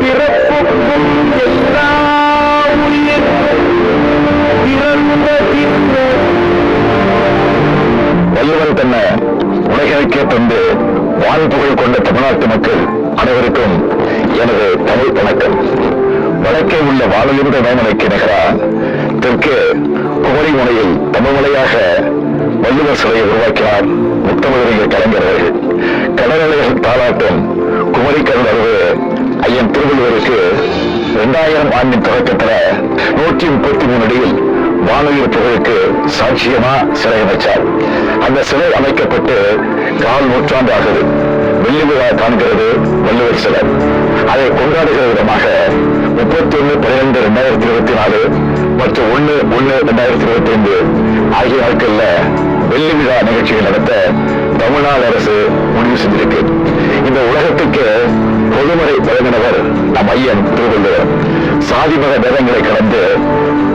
பிறப்புக்கும் எல்லா உயிர்க்கும் தன்னை உலகிற்கே தந்து வாழ்ப்புகள் கொண்ட தமிழ்நாட்டு மக்கள் அனைவருக்கும் எனது தமிழ் வணக்கம். வடக்கே உள்ள வானொலிந்த மேமனைக்கு நிகரா தெற்கே குமரி முனையில் தமிழ் மலையாக வள்ளுவர் சிலையை உருவாக்கினார் முத்தமிழறிஞர் கலைஞர்கள் கடலலைகள் தாளாட்டும் குமரி அளவு ஐயன் திருவள்ளுவருக்கு இரண்டாயிரம் ஆண்டின் தொடக்கத்துல நூற்றி முப்பத்தி மூணு அடியில் வானொலி புகழுக்கு சாட்சியமா சிலை அமைச்சார். அந்த சிலை அமைக்கப்பட்டு கால் நூற்றாண்டு ஆகுது வெள்ளி விழா காண்கிறது வள்ளுவர் சிலை. அதை கொண்டாடுகிற விதமாக முப்பத்தி ஒண்ணு பன்னிரெண்டு ரெண்டாயிரத்தி இருபத்தி நாலு மற்றும் ஒன்று ஒன்று ரெண்டாயிரத்தி இருபத்தி ஐந்து ஆகிய நாட்களில் வெள்ளி விழா நிகழ்ச்சிகள் நடத்த தமிழ்நாடு அரசு முடிவு செஞ்சிருக்கு. இந்த உலகத்துக்கு பொதுமறை வழங்கினவர் நம் ஐயன் திருவள்ளுவர். சாதி மத பேதங்களை கடந்து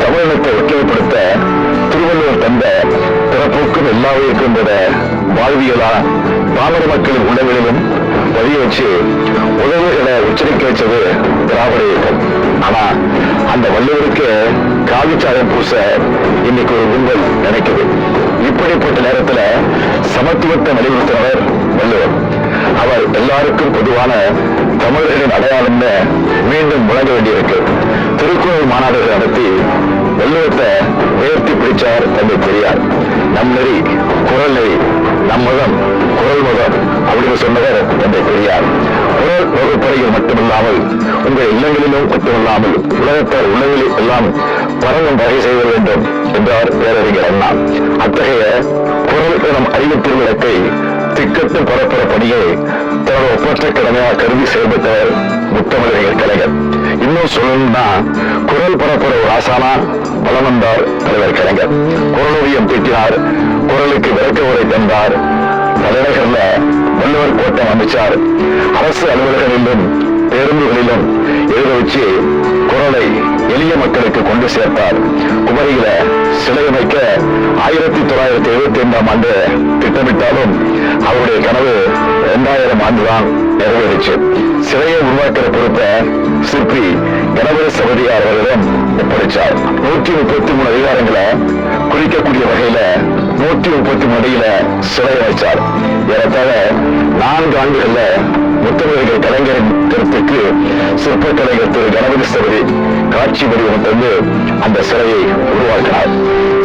தமிழினத்தை ஒற்றுமைப்படுத்த திருவள்ளுவர் தந்த பிறப்புக்கும் எல்லாமே இருக்கின்ற வாழ்வியலா பாமர மக்களின் உள்ளங்களிலும் பதிய வச்சு உறவுகளை உச்சரிக்க வச்சது திராவிட இயக்கம். ஆனா அந்த வள்ளுவருக்கு காவிச்சாயம் பூச இன்னைக்கு ஒரு கும்பல் நினைக்குது. இப்படிப்பட்ட நேரத்துல சமத்துவத்தை வலியுறுத்தினவர் வள்ளுவர். அவர் எல்லாருக்கும் பொதுவான தமிழர்களின் அடையாளம்னு மீண்டும் முழங்க வேண்டியிருக்கு. திருக்குறள் மாநாடுகள் நடத்தி வள்ளுவத்தை உயர்த்தி பிடிச்சார் தந்தை பெரியார். நம் நெறி குரல் நெறி நம் மதம் குரல் மதம் அப்படின்னு சொன்னவர் தந்தை பெரியார். குரல் வகுப்பறையில் மட்டுமில்லாமல் உங்கள் இல்லங்களிலும் மட்டுமில்லாமல் உலகத்தார் உலகில் எல்லாம் பரவும் வகை செய்ய வேண்டும் என்றார் பேரறிஞர் அண்ணா. அத்தகைய குரல் எனும் அறிவு திருவிளக்கை திக்கட்டு பரப்புற பணியை தனது ஒப்பற்ற கடமையாக கருதி செயல்பட்டவர் முத்தமிழர் கலைஞர் இன்னும் சொல்லணும்னா குரல் பரப்புற ஒரு ஆசானா பலம் வந்தார் தலைவர் கலைஞர். குரலோவியம் தீட்டினார் குரலுக்கு விளக்க உரை தந்தார் தலைநகர்ல வள்ளுவர் கோட்டம் அமைச்சார். அரசு அலுவலகங்களிலும் பேருந்துகளிலும் எழுத வச்சு குரலை எளிய மக்களுக்கு கொண்டு சேர்த்தார். குமரியில சிலை அமைக்க ஆயிரத்தி தொள்ளாயிரத்தி எழுபத்தி ஐந்தாம் ஆண்டு திட்டமிட்டாலும் அவருடைய கனவு இரண்டாயிரம் ஆண்டுதான் நிறைவேறிச்சு. சிலையை உருவாக்குற பொறுப்பை சிற்பி கணபதி சபதியார் அவர்களிடம் ஒப்படைச்சார். நூற்றி முப்பத்தி மூணு அதிகாரங்களை குறிக்கக்கூடிய வகையில நூற்றி முப்பத்தி மூணு அடியில சிலை வைச்சார் ஏறத்தாழ நான்கு ஆண்டுகள்ல முத்தமிழர்கள் கலைஞரின் கருத்துக்கு சிற்ப கலைஞர் திரு கணபதி சபதி காட்சி வடிவம் தந்து அந்த சிலையை உருவாக்கினார்.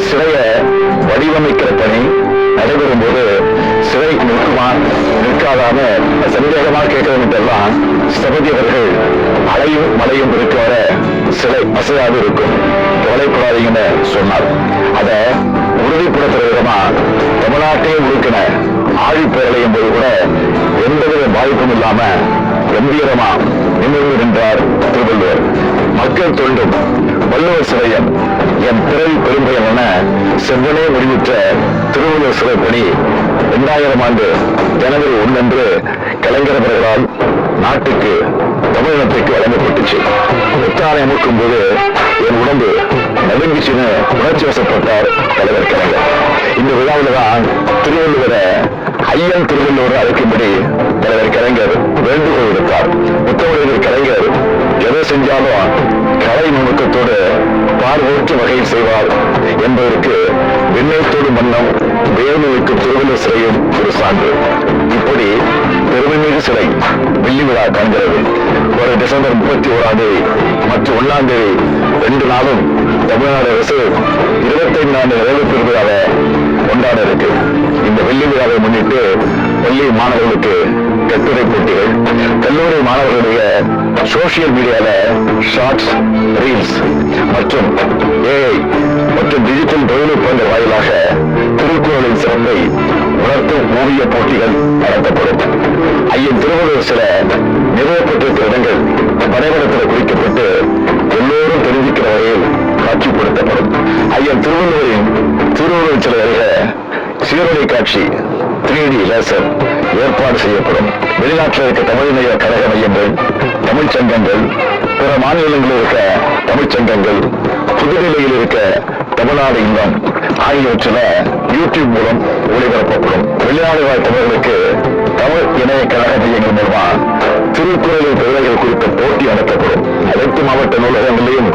சிலையை வடிவமைக்கிற பணி நடைபெறும் போது சிலை நிற்குமா நிற்காதான்னு சந்தேகமா கேட்கறவங்கெல்லாம் சபதி அவர்கள் அலையும் மலையும் இருக்க வர சிலை அசையாக இருக்கும். கவலைப்படாதீங்கன்னு சொன்னார். அதை உறுதிப்படுத்துற விதமா தமிழ்நாட்டையே உருக்கின ஆழிப்பேரலை என்பது போது கூட எந்த வாய்ப்பும் இல்லாம கம்பீரமா நின்றுகின்றார் நின்றார் திருவள்ளுவர். மக்கள் தொண்டும் வள்ளுவர் சிலையம் என் பிறவி பெரும்பயன் என செவ்வனே முடிவுற்ற திருவள்ளுவர் சிலை பணி இரண்டாயிரம் ஆண்டு ஜனவரி ஒன்னன்று கலைஞரவர்களால் நாட்டுக்கு தமிழினத்திற்கு வழங்கப்பட்டுச்சு. முத்தானை அமைக்கும் போது என் உடம்பு நடுங்கிச்சுன்னு உணர்ச்சி வசப்பட்டார் தலைவர் கலைஞர். இந்த விழாவில் தான் திருவள்ளுவரை ஐயன் திருவள்ளுவர் அழைக்கும்படி தலைவர் கலைஞர் வேண்டுகோள் விடுத்தார் முத்தமிழர் கலைஞர் எதை செஞ்சாலும் கலை நுணுக்கத்தோடு பார்வோற்று வகையில் செய்வார் என்பதற்கு விண்ணத்தோடு மன்னம் வேர்மைக்கு திருவள்ள சிலையும் ஒரு சான்று. இப்படி பெருமைமிகு சிலை வெள்ளி விழா காண்கிறது. ஒரு டிசம்பர் முப்பத்தி ஓராம் தேதி மற்றும் ஒன்றாம் தேதி ரெண்டு நாளும் தமிழ்நாடு அரசு இருபத்தைந்தாண்டு நிறைவு பெறுவதாக கொண்டாட இருக்கு. இந்த வெள்ளி விழாவை முன்னிட்டு பள்ளி மாணவர்களுக்கு கட்டுரை போட்டிகள். கல்லூரி மாணவர்களுடைய சோசியல் மீடியால ஷார்ட்ஸ் ரீல்ஸ் மற்றும் ஏஐ மற்றும் டிஜிட்டல் தொழில்நுட்பங்கள் வாயிலாக திருக்குறளின் சிறப்பை உணர்த்தும் ஓவிய போட்டிகள் நடத்தப்படும். ஐயன் திருவள்ளுவர் சில நிறுவப்பட்டிருக்கிற இடங்கள் வரைபடத்தில் குறிக்கப்பட்டு எல்லோரும் தெரிவிக்கிற வகையில் காட்சிப்படுத்தப்படும். ஐயன் திருவள்ளுவரின் திருவள்ளுவர் சில அருக சீரொலி காட்சி த்ரீ டி லேசர் ஏற்பாடு செய்யப்படும். வெளிநாட்டில் இருக்க தமிழினைய கழக மையங்கள் தமிழ்ச் சங்கங்கள் பிற மாநிலங்களில் இருக்க தமிழ்ச் சங்கங்கள் புதுடில்லியில் இருக்க தமிழ்நாடு இல்லம் ஆகியவற்றில் யூடியூப் மூலம் ஒளிபரப்பப்படும். வெளிநாடு வாழ் தமிழர்களுக்கு தமிழ் இணைய கழக மையங்கள் மூலமா திருக்குறளின் பிள்ளைகள் குறித்த போட்டி நடத்தப்படும். அனைத்து மாவட்ட நூலகங்களிலும்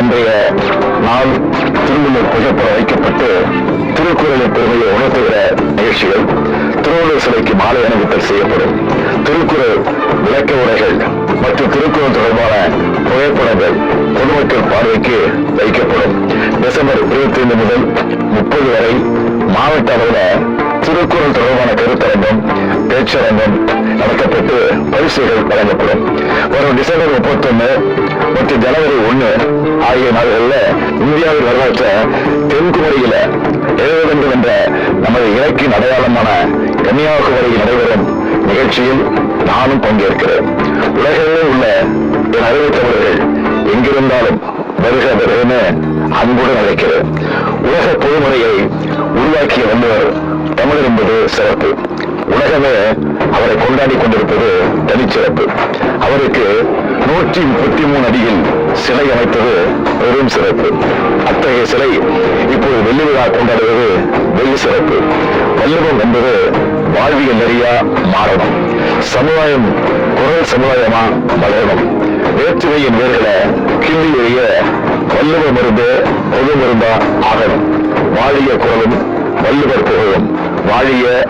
அன்றைய நாள் திருவள்ளுவர் புகைப்படம் வைக்கப்பட்டு திருக்குறளின் பெருமையை உணர்த்துகிற நிகழ்ச்சிகள் திருவள்ளுவர் சிலைக்கு மாலை அணிவித்தல் செய்யப்படும். திருக்குறள் விளக்க உரைகள் மற்றும் திருக்குறள் தொடர்பான புகைப்படங்கள் பொதுமக்கள் பார்வைக்கு வைக்கப்படும். டிசம்பர் இருபத்தி ஐந்து முதல் முப்பது வரை மாவட்ட அளவில் திருக்குறள் தொடர்பான கருத்தரங்கம் பேச்சரங்கம் நடத்தப்பட்டு பரிசுகள் வழங்கப்படும். வரும் டிசம்பர் முப்பத்தொன்னு மற்றும் ஜனவரி ஒன்று ஆகிய நாடுகளில் இந்தியாவின் வரலாற்ற தென்குமரியில நமது அடையாளமான கன்னியாகுமரியில் நடைபெறும் நிகழ்ச்சியில் நானும் பங்கேற்கிறேன். உலகிலே உள்ள என் அறிவு தமிழர்கள் எங்கிருந்தாலும் வருக வருகன்னு அன்புடன் அழைக்கிறேன். உலக பொதுமுறையை உருவாக்கிய வந்தவர் தமிழர் என்பது சிறப்பு. உலகமே அவரை கொண்டாடி கொண்டிருப்பது தனிச்சிறப்பு. அவருக்கு நூற்றி முப்பத்தி மூணு அடியில் சிலை அமைத்தது பெரும் சிறப்பு. அத்தகைய சிலை இப்போது வெள்ளி விழா கொண்டாடுவது வெள்ளி சிறப்பு. வள்ளுவம் என்பது வாழ்வியல் நெறியா மாறணும். சமுதாயம் குரல் சமுதாயமா வளரணும். வேற்றுமையின் வேர்களை கிள்ளி எறிய வள்ளுவ மருந்து பொது மருந்தா ஆகணும். வாழிய குரலும் வள்ளுவர் புகழும். வாழிய